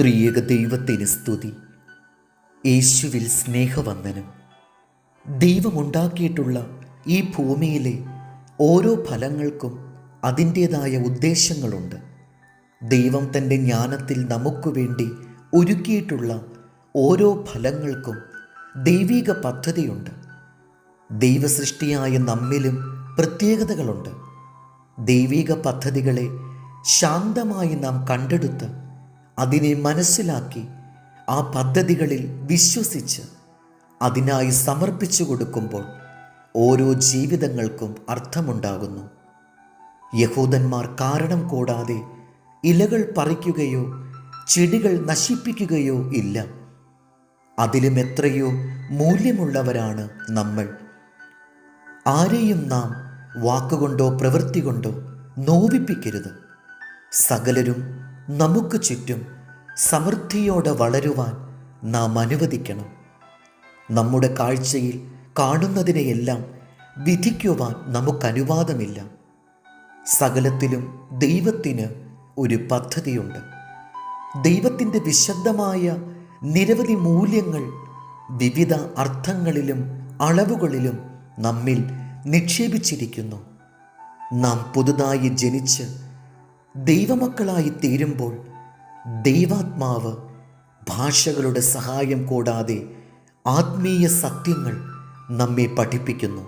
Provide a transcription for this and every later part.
ത്രിയേക ദൈവത്തിന് സ്തുതി. യേശുവിൽ സ്നേഹവന്ദനം. ദൈവമുണ്ടാക്കിയിട്ടുള്ള ഈ ഭൂമിയിലെ ഓരോ ഫലങ്ങൾക്കും അതിന്റേതായ ഉദ്ദേശങ്ങളുണ്ട്. ദൈവം തന്റെ ജ്ഞാനത്തിൽ നമുക്ക് വേണ്ടി ഒരുക്കിയിട്ടുള്ള ഓരോ ഫലങ്ങൾക്കും ദൈവിക പദ്ധതിയുണ്ട്. ദൈവസൃഷ്ടിയായ നമ്മിലും പ്രത്യേകതകളുണ്ട്. ദൈവിക പദ്ധതികളെ ശാന്തമായി നാം കണ്ടെടുത്ത് അതിനെ മനസ്സിലാക്കി ആ പദ്ധതികളിൽ വിശ്വസിച്ച് അതിനായി സമർപ്പിച്ചു കൊടുക്കുമ്പോൾ ഓരോ ജീവിതങ്ങൾക്കും അർത്ഥമുണ്ടാകുന്നു. യഹൂദന്മാർ കാരണം കൂടാതെ ഇലകൾ പറിക്കുകയോ ചെടികൾ നശിപ്പിക്കുകയോ ഇല്ല. അതിലും എത്രയോ മൂല്യമുള്ളവരാണ് നമ്മൾ. ആരെയും നാം വാക്കുകൊണ്ടോ പ്രവൃത്തി കൊണ്ടോ നോവിപ്പിക്കരുത്. സകലരും നമുക്ക് ചുറ്റും സമൃദ്ധിയോടെ വളരുവാൻ നാം അനുവദിക്കണം. നമ്മുടെ കാഴ്ചയിൽ കാണുന്നതിനെയെല്ലാം വിധിക്കുവാൻ നമുക്ക് അനുവാദമില്ല. സകലത്തിലും ദൈവത്തിന് ഒരു പദ്ധതിയുണ്ട്. ദൈവത്തിന്റെ വിശദമായ നിരവധി മൂല്യങ്ങൾ വിവിധ അർത്ഥങ്ങളിലും അളവുകളിലും നമ്മിൽ നിക്ഷേപിച്ചിരിക്കുന്നു. നാം പുതുതായി ജനിച്ച് ദൈവമക്കളായി തീരുമ്പോൾ ദൈവാത്മാവ് ഭാഷകളുടെ സഹായം കൂടാതെ ആത്മീയ സത്യങ്ങൾ നമ്മെ പഠിപ്പിക്കുന്നു.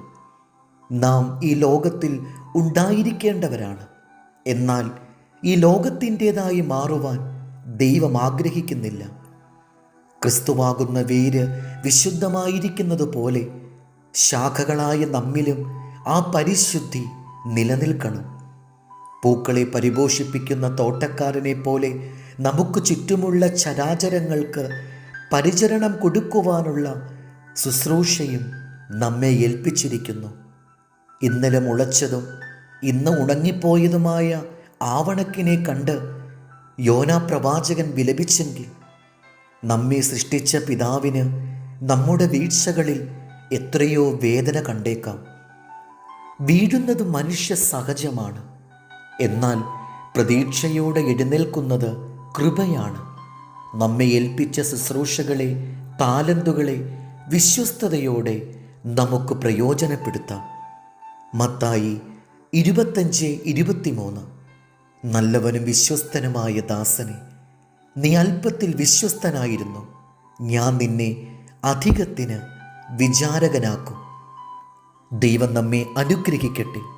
നാം ഈ ലോകത്തിൽ ഉണ്ടായിരിക്കേണ്ടവരാണ്. എന്നാൽ ഈ ലോകത്തിന്റേതായി മാറുവാൻ ദൈവം ആഗ്രഹിക്കുന്നില്ല ക്രിസ്തുവാകുന്ന വേര് വിശുദ്ധമായിരിക്കുന്നത് പോലെ ശാഖകളായ നമ്മിലും ആ പരിശുദ്ധി നിലനിൽക്കണം. പൂക്കളെ പരിപോഷിപ്പിക്കുന്ന തോട്ടക്കാരനെ പോലെ നമുക്ക് ചുറ്റുമുള്ള ചരാചരങ്ങൾക്ക് പരിചരണം കൊടുക്കുവാനുള്ള ശുശ്രൂഷയും നമ്മെ ഏൽപ്പിച്ചിരിക്കുന്നു. ഇന്നലെ മുളച്ചതും ഇന്ന് ഉണങ്ങിപ്പോയതുമായ ആവണക്കിനെ കണ്ട് യോനാ പ്രവാചകൻ വിലപിച്ചെങ്കിൽ നമ്മെ സൃഷ്ടിച്ച പിതാവിന് നമ്മുടെ വീഴ്ചകളിൽ എത്രയോ വേദന കണ്ടേക്കാം. വീഴുന്നത് മനുഷ്യ സഹജമാണ്. എന്നാൽ പ്രതീക്ഷയോടെ എഴുന്നേൽക്കുന്നത് കൃപയാണ്. നമ്മെ ഏൽപ്പിച്ച ശുശ്രൂഷകളെ താലന്തുകളെ വിശ്വസ്തയോടെ നമുക്ക് പ്രയോജനപ്പെടുത്താം. മത്തായി ഇരുപത്തഞ്ച് ഇരുപത്തിമൂന്ന്. നല്ലവനും വിശ്വസ്തനുമായ ദാസനെ നീ അല്പത്തിൽ വിശ്വസ്തനായിരുന്നു. ഞാൻ നിന്നെ അധികത്തിന് വിചാരകനാക്കും. ദൈവം നമ്മെ അനുഗ്രഹിക്കട്ടെ.